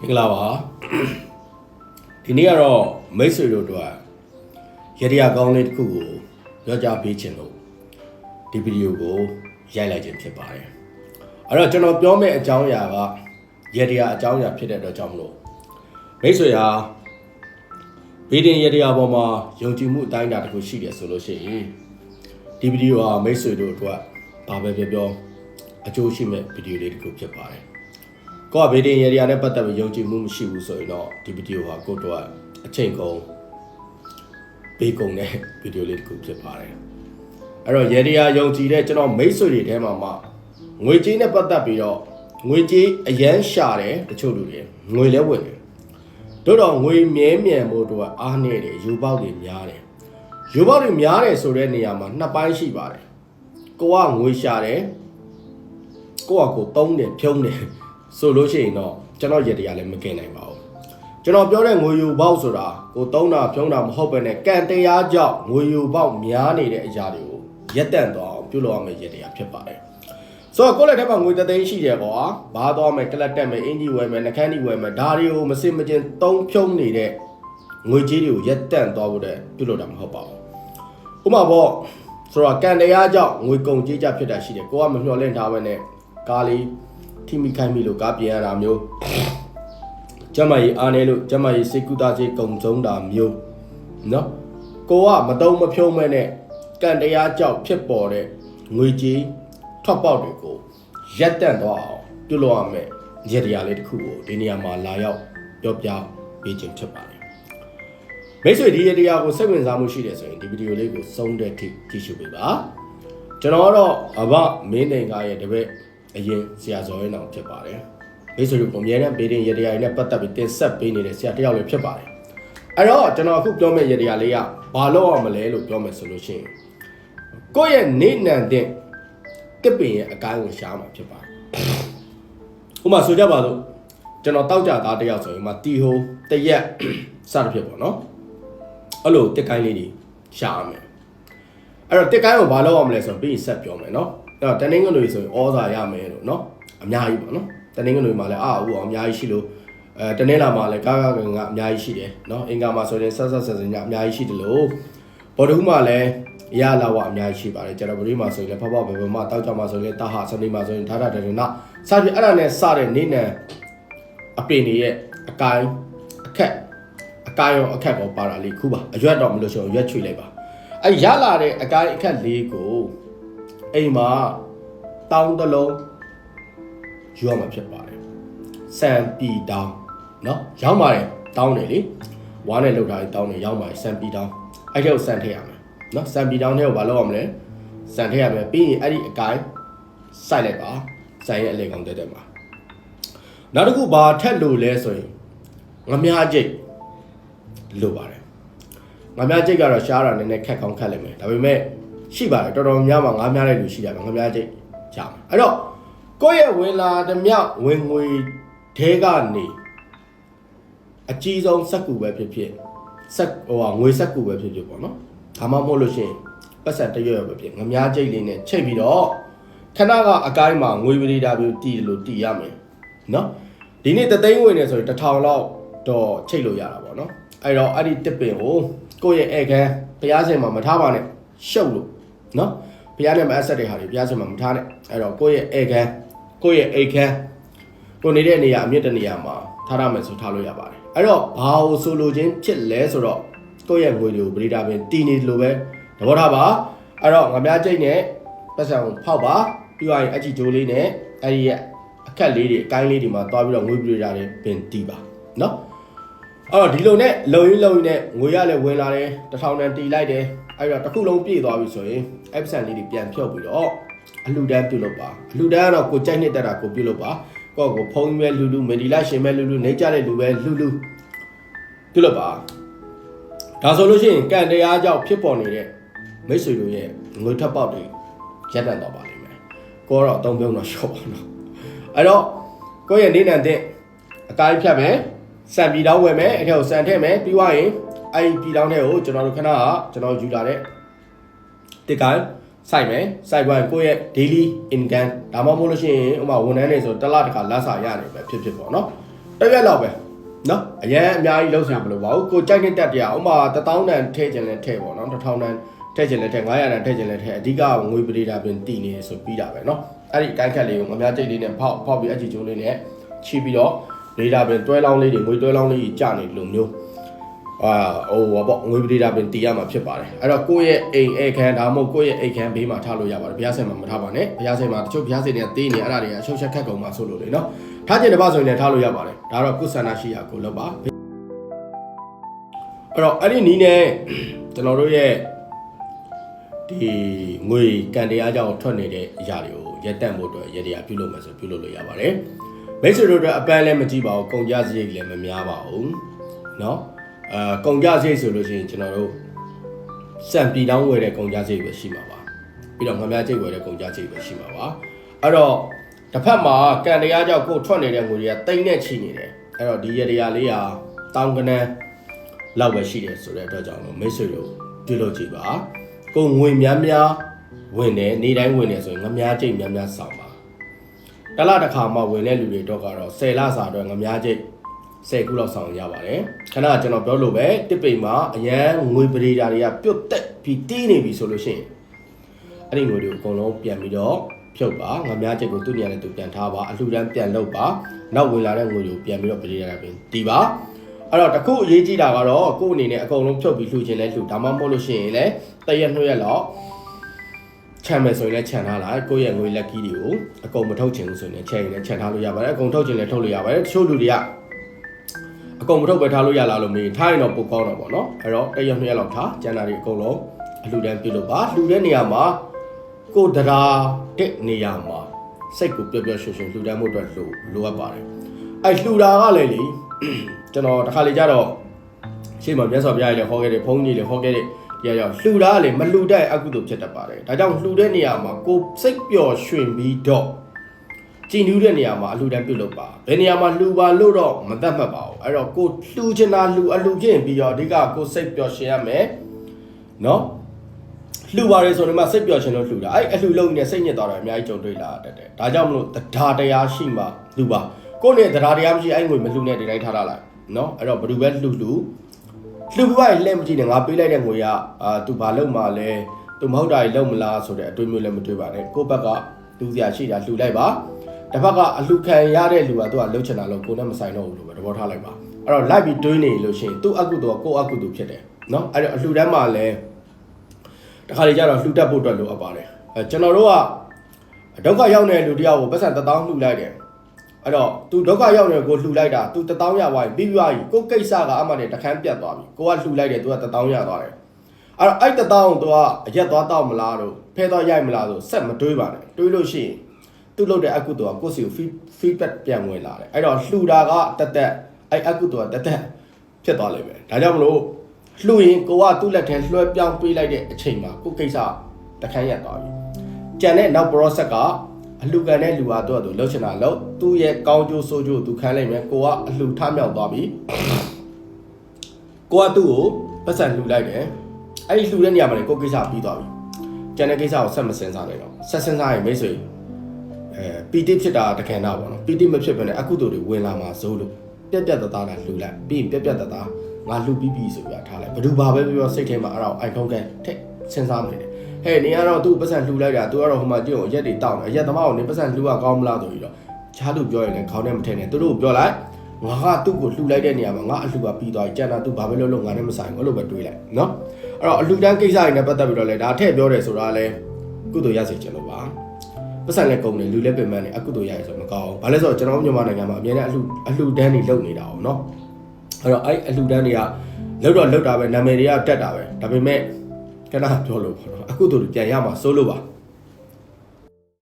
မင်္ဂလာပါဒီနေ့ကတော့မိတ်ဆွေတို့အတွက်ရတရားကောင်းလေးတစ်ခုကိုပြောကြားပေးခြင်းလို့ဒီဗီဒီယိုကိုရိုက်လိုက်ခြင်းဖြစ်ပါတယ်အဲ့တော့ကျွန်တော်ပြောမယ့်အကြောင်းအရာကရတရားအကြောင်းအရာဖြစ်တဲ့အတွက်ကြောင့်မလို့မိတ်ဆွေဟာဗီဒီယိုရတရားပေါ်မှာယုံကြည်မှုအတိုင်းအတာတစ်ခုရှိတယ်ဆိုလို့ရှိရင်ဒီဗီဒီယိုဟာမိတ်ဆွေတို့အတွက်ဘာပဲပြောပြောအကျိုးရှိမဲ့ဗီဒီယိုလေးတစ်ခုဖြစ်ပါတယ် ကိုကဗီဒီယိုရေဒီယာနဲ့ပတ်သက်ပြီးယုံကြည်မှုမရှိဘူးဆိုရင်တော့ဒီဗီဒီယိုဟာကိုတော့အချိန်ကုန်ပေးကုန်တဲ့ဗီဒီယိုလေးတစ်ခုဖြစ်ပါတယ်အဲ့တော့ရေဒီယာယုံကြည်တဲ့ကျွန်တော်မိတ်ဆွေတွေထဲမှာမှငွေကြေးနဲ့ပတ်သက်ပြီးတော့ငွေကြေးအရန်ရှာတယ်တချို့လူတွေငွေလဲဝင်တယ်တို့တော့ငွေမြဲမြံဖို့တော့အားနေတယ်ယူပေါက်တွေများတယ်ယူပေါက်တွေများတယ်ဆိုတဲ့နေရာမှာနှစ်ပိုင်းရှိပါတယ်ကိုကငွေရှာတယ်ကိုယ့်အကိုတုံးတယ်ဖြုံးတယ် ဆိုလို့ရှိရင်တော့ကျွန်တော်ရတရားလည်းမကင်နိုင်ပါဘူးကျွန်တော်ပြောတဲ့ငွေယူပေါက်ဆိုတာကိုတုံးတာဖြုံးတာမဟုတ်ပဲနဲ့ကံတရားကြောင့်ငွေယူပေါက်များနေတဲ့အရာတွေကိုရက်တန့်သွားအောင်ပြုလုပ်ရမယ့်ရတရားဖြစ်ပါတယ်ဆိုတော့ကိုယ့်လက်ထက်မှာငွေတသိန်းရှိတယ်ပေါ့ဟာဘာသွားမယ်ကလတ်တက်မယ်အင်ဂျီဝယ်မယ်နှကန်းဒီဝယ်မယ်ဒါတွေကိုမစင်မကျင်တုံးဖြုံးနေတဲ့ငွေကြီးတွေကိုရက်တန့်သွားဖို့တဲ့ပြုလုပ်တာမဟုတ်ပါဘူးဥပမာပေါ့ဆိုတော့ကံတရားကြောင့်ငွေကုန်ကြေးကြဖြစ်တာရှိတယ်ကိုကမမျှော်လင့်ထားပဲနဲ့ကားလေး ထိမိခိုင်းမိလို့ကားပြင်ရတာမျိုးကျမကြီးအားနေလို့ကျမကြီးစိတ်ကူးသားစေးကုံဆုံးတာမျိုးနော်ကိုကမတုံးမဖြုံးမဲ့နဲ့ကံတရားကြောင့်ဖြစ်ပေါ်တဲ့ငွေကြီးထွက်ပေါက်တွေကိုရက်တန့်သွားအောင်ပြုလုပ်ရမယ်ရတရားလေးတစ်ခုကိုဒီနေရာမှာလာရောက်ပြောပြပေးခြင်းဖြစ်ပါတယ်မိတ်ဆွေဒီရတရားကိုစိတ်ဝင်စားမှုရှိတယ်ဆိုရင်ဒီဗီဒီယိုလေးကိုဆုံးတဲ့ထိကြည့်ရှုပေးပါကျွန်တော်ကတော့အဘမင်းနိုင်ကရဲ့တပည့် အရင်ဆရာဇော်ရဲနောင်ဖြစ်ပါတယ်မိတ်ဆွေတို့ပုံမြဲတဲ့ဘေးတင်ရတရားတွေနဲ့ပတ်သက်ပြီးတင်ဆက်ပေးနေတဲ့ဆရာတစ်ယောက်လည်းဖြစ်ပါတယ်အဲ့တော့ကျွန်တော်အခုပြောမယ့်ရတရားလေးကဘာလို့အောင်မလဲလို့ပြောမယ်ဆိုလို့ရှိရင်ကိုယ့်ရဲ့နေနံတဲ့တစ်ပင်ရဲ့အကိုင်းကိုရှားမှာဖြစ်ပါတယ်ဥပမာဆိုကြပါစို့ကျွန်တော်တောက်ကြသားတစ်ယောက်ဆိုရင်မှတီဟိုတရက်စသဖြင့်ပေါ့နော်အဲ့လိုတစ်ကိုင်းလေးတွေရှားရမယ်အဲ့တော့တစ်ကိုင်းကိုဘာလို့အောင်မလဲဆိုတော့ပြီးရင်ဆက်ပြောမယ်နော် အဲ့တော့တနင်္ဂနွေဆိုရင်ဩဇာရမယ်လို့နော်အများကြီးပေါ့နော်တနင်္ဂနွေမှာလည်းအာဦးအောင်အများကြီးရှိလို့အဲတနင်္လာမှာလည်းကားကားကငါအများကြီးရှိတယ်နော်အင်္ဂါမှာဆိုရင်ဆက်ဆက်ဆက်ဆက်ညအများကြီးရှိတယ်လို့ဘော်ဒူးမှာလည်းရလာဝအများကြီးရှိပါတယ်ကျွန်တော်ဗရီမှာဆိုရင်လည်းဖဖဘဘမတောက်ကြမှာဆိုရင်လည်းတာဟာစနေမှာဆိုရင်ဓာတာတရဏစသဖြင့်အဲ့ဒါနဲ့စတဲ့နေနံအပင်တွေရဲ့အကိုင်းအခက်အကိုင်းရောအခက်ရောပါတာလေးခုပါအရွက်တော့မလို့ရှိရင်ရွက်ချွေလိုက်ပါအဲ့ရလာတဲ့အကိုင်းအခက်လေးကို အိမ်မှာတောင်းတလုံးယူရမှာဖြစ်ပါတယ်စံပီတောင်းเนาะရောင်းပါတယ်တောင်းတယ်လေဝါးနဲ့လောက်ထားပြီးတောင်းတယ်ရောင်းပါတယ်စံပီတောင်းအဲ့ဒီကိုစံထည့်ရမယ်เนาะစံပီတောင်းထဲကိုဘာလုပ်ရမလဲစံထည့်ရမယ်ပြီးရင်အဲ့ဒီအကိုင်းစိုက်လိုက်ပါစံရဲ့အလေကောင်တက်တက်မှာနောက်တစ်ခုဘာထက်လို့လဲဆိုရင်ငမြားကျိတ်လို့ပါတယ်ငမြားကျိတ်ကတော့ရှားတာနည်းနည်းခက်ကောင်းခက်လိမ့်မယ်ဒါပေမဲ့ ရှိပါတယ်တော်တော်များများငါးများတဲ့လူရှိတယ်ငမြားကျိတ်ချမယ်အဲ့တော့ကိုယ့်ရဲ့ဝင်လာတဲ့မြောက်ဝင်ငွေထဲကနေအကြီးဆုံးစက်ကူပဲဖြစ်ဖြစ်စက်ဟိုဟာငွေစက်ကူပဲဖြစ်ဖြစ်ပေါ့နော်ဒါမှမဟုတ်လို့ရှိရင်ပတ်စံတရွရွပဲဖြစ်ငမြားကျိတ်လေးနဲ့ချိတ်ပြီးတော့ခဏကအကိုင်းမှာငွေပရိဒါမျိုးတီးလို့တီးရမယ်နော်ဒီနေ့တသိန်းဝင်နေဆိုရင်တစ်ထောင်လောက်တော့ချိတ်လို့ရတာပေါ့နော်အဲ့တော့အဲ့ဒီတစ်ပင်ကိုကိုယ့်ရဲ့ဧကန်ဘုရားရှင်မှာမထားပါနဲ့ရှုပ်လို့ နော်ဘုရားနဲ့မအဆက်တဲ့ဟာတွေဘုရားရှင်မှာမထားနဲ့အဲ့တော့ကိုယ့်ရဲ့ဧကန်ကိုယ့်ရဲ့အိတ်ခမ်းကိုနေတဲ့နေရာအမြင့်တနေရာမှာထားရမယ်ဆိုထားလို့ရပါတယ်အဲ့တော့ဘာလို့ဆိုလိုချင်းဖြစ်လဲဆိုတော့ကိုယ့်ရဲ့ငွေတွေကိုပရိဒါပင်တီနေလို့ပဲသဘောထားပါအဲ့တော့ငါများကြိတ်နဲ့ပတ်စံကိုဖောက်ပါပြီးသွားရင်အကြည့်ဂျိုးလေးနဲ့အဲ့ဒီရဲ့အခက်လေးတွေအကိုင်းလေးတွေမှာတွားပြီးတော့ငွေပရိဒါတွေပင်တီးပါနော်အဲ့တော့ဒီလိုနဲ့လုံရင်းလုံရင်းနဲ့ငွေရလည်းဝင်လာတယ်တစ်ထောင်တန်တီးလိုက်တယ် အဲ့တော့တစ်ခုလုံးပြည့်သွားပြီဆိုရင် absent လေးတွေပြန်ဖြုတ်ပြီးတော့အလှူဒန်းပြုလုပ်ပါအလှူဒန်းကတော့ကိုကြိုက်နှစ်တက်တာကိုပြုလုပ်ပါကိုယ့်ကိုဖုံးမဲ့လူလူမီဒီလာရှင်မဲ့လူလူနေကြတဲ့လူပဲလူလူပြုလုပ်ပါဒါဆိုလို့ရှိရင်ကံတရားကြောင့်ဖြစ်ပေါ်နေတဲ့မိတ်ဆွေတို့ရဲ့ငွေထပ်ပေါက်တွေရပ်တန့်တော့ပါလိမ့်မယ်ကိုကတော့အသုံးပြုံးတော့ရှော့ပါတော့အဲ့တော့ကိုယ့်ရဲ့နေနံတဲ့အကိုင်းဖြတ်မယ်စံပြည်တောင်းဝယ်မယ်အဲ့ထက်ကိုစံထည့်မယ်ပြီးသွားရင် အဲ့ဒီပြည်တောင်းတဲ့ကိုကျွန်တော်တို့ခဏကကျွန်တော်ယူလာတဲ့တစ်ကိုင်းစိုက်မယ်စိုက်ပွားရင်ကိုယ့်ရဲ့ daily income ဒါမှမဟုတ်လို့ရှိရင်ဥပမာဝန်ထမ်းတွေဆိုတစ်လတစ်ခါလက်စာရတယ်ပဲဖြစ်ဖြစ်ပေါ့နော်တစ်ရက်လောက်ပဲနော်အရင်အများကြီးလုံးဆရာမလို့ပါဘူးကိုကြိုက်တဲ့တက်တရားဥပမာ1000တန်ထည့်ခြင်းလဲထည့်ပေါ့နော်1000တန်ထည့်ခြင်းလဲထည့်900တန်ထည့်ခြင်းလဲထည့်အဓိကငွေပရိဒါပင်တည်နေဆိုပြီးတာပဲနော်အဲ့ဒီတိုင်းခက်လေးကိုငများကြိတ်လေးနဲ့ဖောက်ဖောက်ပြီးအကြည့်ကျိုးလေးနဲ့ချီပြီးတော့ပရိဒါပင်တွဲလောင်းလေးတွေငွေတွဲလောင်းလေးကြီးကြာနေလို့မျိုး အာဟိုဘောပေါ့ငွေပရိဒါပင်တည်ရမှာဖြစ်ပါတယ်အဲ့တော့ကိုယ့်ရဲ့အိမ်အိမ်ခန်းဒါမှမဟုတ်ကိုယ့်ရဲ့အိမ်ခန်းဘေးမှာထားလို့ရပါတယ်ဘုရားဆိုင်မှာမထားပါနဲ့ဘုရားဆိုင်မှာတချို့ဘုရားဆိုင်တွေကတေးနေအဲ့ဒါတွေကအရှုပ်ချက်ခက်ကုန်မှာဆိုလို့လေနော်ထားခြင်းတစ်ပတ်ဆိုရင်လည်းထားလို့ရပါတယ်ဒါတော့ကုသနာရှိရာကိုလုပ်ပါအဲ့တော့အဲ့ဒီနီးနဲ့ကျွန်တော်တို့ရဲ့ဒီငွေကန်တရားကြောင့်ထွက်နေတဲ့အရာတွေကိုရက်တက်ဖို့အတွက်ရတရားပြုလုပ်မယ်ဆိုပြုလုပ်လို့ရပါတယ်မိတ်ဆွေတို့အတွက်အပန်းလည်းမကြည့်ပါဘူးကုန်ကြစရိတ်လည်းမများပါဘူးเนาะ အာကုန်ကြစရိတ်ဆိုလို့ရှိရင်ကျွန်တော်တို့စံပြည်တောင်းဝယ်တဲ့ကုန်ကြစရိတ်ပဲရှိမှာပါပြီးတော့ငမြကျိတ်ဝယ်တဲ့ကုန်ကြစရိတ်ပဲရှိမှာပါအဲ့တော့တစ်ဖက်မှာကန်တရားကြောင့်ကိုယ်ထွက်နေတဲ့ငွေတွေကတိမ့်နဲ့ချီနေတယ်အဲ့တော့ဒီရတရားလေးဟာတောင်းကနန်းလောက်ပဲရှိတယ်ဆိုတဲ့အတွက်ကြောင့်လို့မိတ်ဆွေတို့ပြုလုပ်ကြည့်ပါကိုယ်ငွေများများဝင်တယ်နေတိုင်းဝင်တယ်ဆိုရင်ငမြကျိတ်များများဆောင်ပါတစ်လတစ်ခါမှဝင်တဲ့လူတွေတော့ကတော့10လစာအတွက်ငမြကျိတ် 10ခုလောက်ဆောင်ရပါတယ်ခဏကျွန်တော်ပြောလို့ပဲတစ်ပိန်မှာအရန်ငွေပရိဒါတွေကပြုတ်တက်ပြီးတီးနေပြီဆိုလို့ရှိရင်အဲ့ဒီငွေတွေကိုအကုန်လုံးပြန်ပြီးတော့ဖြုတ်ပါငမြကျိတ်ကိုသူ့နေရာနဲ့သူပြန်ထားပါအလှူဒန်းပြန်လုပ်ပါနောက်ဝင်လာတဲ့ငွေတွေကိုပြန်ပြီးတော့ပရိဒါတွေတီးပါအဲ့တော့တခုအရေးကြီးတာကတော့ကိုယ့်အနေနဲ့အကုန်လုံးဖြုတ်ပြီးလှူခြင်းလဲလှူဒါမှမဟုတ်လို့ရှိရင်လည်းတရက်နှစ်ရက်လောက်ခြံမယ်ဆိုရင်လည်းခြံထားလိုက်ကိုယ့်ရဲ့ငွေလက်ကီးတွေကိုအကုန်မထုတ်ချင်ဘူးဆိုရင်လည်းခြံရင်လည်းခြံထားလို့ရပါတယ်အကုန်ထုတ်ချင်လည်းထုတ်လို့ရပါတယ်တချို့လူတွေက အကုန်မထုတ်ပဲထားလို့ရလားလို့မေးထားရင်တော့ပိုကောင်းတော့ပေါ့နော်အဲ့တော့တရက်နှစ်ရက်လောက်ထားကျန်တာတွေအကုန်လုံးအလှူဒန်းပြုလုပ်ပါလှူတဲ့နေရာမှာကိုယ်တရားတဲ့နေရာမှာစိတ်ကိုပျော်ပျော်ရွှင်ရွှင်လှူဒန်းမှုအတွက်လိုလိုအပ်ပါတယ်အဲ့လှူတာကလည်းလေကျွန်တော်တစ်ခါလေကြတော့ရှေ့မှာမြတ်စွာဘုရားကြီးလည်းဟောခဲ့တယ်ဘုန်းကြီးလည်းဟောခဲ့တယ်တရားရောက်လှူတာကလေမလှူတဲ့အကုသိုလ်ဖြစ်တတ်ပါတယ်ဒါကြောင့်လှူတဲ့နေရာမှာကိုယ်စိတ်ပျော်ရွှင်ပြီးတော့ ကြည်နူးတဲ့နေရာမှာအလှူဒန်းပြုလုပ်ပါဘယ်နေရာမှာလှူပါလို့တော့မတတ်မှတ်ပါဘူးအဲ့တော့ကိုလှူချင်တာလှူအလှူခြင်းပြီးတော့အဓိကကိုစိတ်ပျော်ရွှင်ရမယ်နော်လှူပါတယ်ဆိုတော့မှစိတ်ပျော်ရှင်လို့လှူတာအဲ့အလှူလုံးနဲ့စိတ်ညစ်သွားတာအများကြီးကြုံတွေ့လာတတ်တယ်ဒါကြောင့်မလို့တရားတရားရှိမှလှူပါကိုယ့်နဲ့တရားတရားမရှိအဲ့ငွေမလှူနဲ့ဒီတိုင်းထားထားလိုက်နော်အဲ့တော့ဘယ်သူပဲလှူလှူလှူပြီးပါလက်မကြည့်နဲ့ငါပေးလိုက်တဲ့ငွေကအာ तू ဘာလုပ်မှလဲ तू မဟုတ်တာကြီးလုပ်မလားဆိုတဲ့အတွေးမျိုးလည်းမတွေးပါနဲ့ကိုယ့်ဘက်ကလူစရာရှိတာလှူလိုက်ပါ တစ်ဖက်ကအလှူခံရတဲ့လူကသူကလှုပ်ချင်တာလို့ကိုယ်နဲ့မဆိုင်တော့ဘူးလို့ပဲသဘောထားလိုက်ပါအဲ့တော့လိုက်ပြီးတွေးနေလို့ရှိရင်သူ့အကုသိုလ်ကကိုယ့်အကုသိုလ်ဖြစ်တယ်နော်အဲ့တော့အလှူတန်းမှာလည်း တခါလေကျတော့လှူတက်ဖို့အတွက်လိုအပ်ပါတယ်အဲကျွန်တော်တို့ကဒုက္ခရောက်နေတဲ့လူတယောက်ကိုပတ်စံ1000လှူလိုက်တယ်အဲ့တော့ तू ဒုက္ခရောက်နေကိုလှူလိုက်တာ तू 1000ရသွားပြီပြီးသွားပြီကိုကိစ္စကအမှနဲ့တခန်းပြတ်သွားပြီကိုကလှူလိုက်တယ် तू က1000ရသွားတယ်အဲ့တော့အဲ့1000ကို तू ကအရက်သွားတောက်မလားတော့ဖဲသွားရိုက်မလားဆိုဆက်မတွေးပါနဲ့တွေးလို့ရှိရင် သူ့လုပ်တဲ့အကုသိုလ်ကကိုယ့်စီကို feedback ပြန်ဝင်လာတယ်အဲ့တော့လှူတာကတက်တက်အဲ့အကုသိုလ်ကတက်တက်ဖြစ်သွားလိမ့်မယ်ဒါကြောင့်မလို့လှူရင်ကိုကသူ့လက်ထဲလွှဲပြောင်းပေးလိုက်တဲ့အချိန်မှာကိုကိစ္စတခန်းရက်သွားပြီကြံတဲ့နောက် process ကအလှူခံတဲ့လူဟာသူ့အတူလှုပ်ချင်တာလှုပ်သူ့ရဲ့ကောင်းကျိုးဆိုးကျိုးသူခံလိုက်မယ်ကိုကအလှူထမြောက်သွားပြီကိုကသူ့ကိုပတ်စံလှူလိုက်တယ်အဲ့ဒီလှူတဲ့နေရာမှာလေကိုကိစ္စပြီးသွားပြီကြံတဲ့ကိစ္စကိုဆက်မစင်စားနိုင်တော့ဆက်စင်စားရင်မိတ်ဆွေ အဲပီတိဖြစ်တာတခင်တာပေါ့နော်ပီတိမဖြစ်ဘဲနဲ့အကုသိုလ်တွေဝင်လာမှာစိုးလို့ပြက်ပြက်တသားတာလှူလိုက်ပြီးရင်ပြက်ပြက်တသားငါလှူပြီးပြီဆိုပြီးထားလိုက်ဘယ်သူဘာပဲပြောစိတ်ထဲမှာအဲ့ဒါအိုင်ထုံးကန်ထက်စဉ်းစားနေတယ်ဟဲ့နေရတော့သူ့ပတ်စံလှူလိုက်တာသူကတော့ဟိုမှာတည့်အောင်ရက်တွေတောင်းတယ်ရက်သမားကိုနေပတ်စံလှူရကောင်းမလားဆိုပြီးတော့ချားသူပြောရင်လည်းခေါင်းထဲမထည့်နဲ့သူတို့ပြောလိုက်ငါကသူ့ကိုလှူလိုက်တဲ့နေရာမှာငါအလှူကပြီးသွားပြီကျန်တာသူဘာပဲလုပ်လို့ငါနဲ့မဆိုင်ဘူးအဲ့လိုပဲတွေးလိုက်နော်အဲ့တော့အလှူတန်းကိစ္စတွေနဲ့ပတ်သက်ပြီးတော့လေဒါထည့်ပြောတယ်ဆိုတာလဲကုသိုလ်ရစေချင်လို့ပါ ပတ်စံလည်းကုန်တယ်လူလည်းပင်ပန်းတယ်အကုသိုလ်ရရဆိုမကောင်းဘူးဘာလဲဆိုတော့ကျွန်တော်မြန်မာနိုင်ငံမှာအများနဲ့အလှအလှတန်းတွေလုပ်နေတာအောင်နော်အဲ့တော့အဲ့အလှတန်းတွေကလောက်တော့လောက်တာပဲနာမည်တွေကတက်တာပဲဒါပေမဲ့ခဏပြောလို့ပေါ့နော်အကုသိုလ်ပြန်ရမှာစိုးလို့ပါ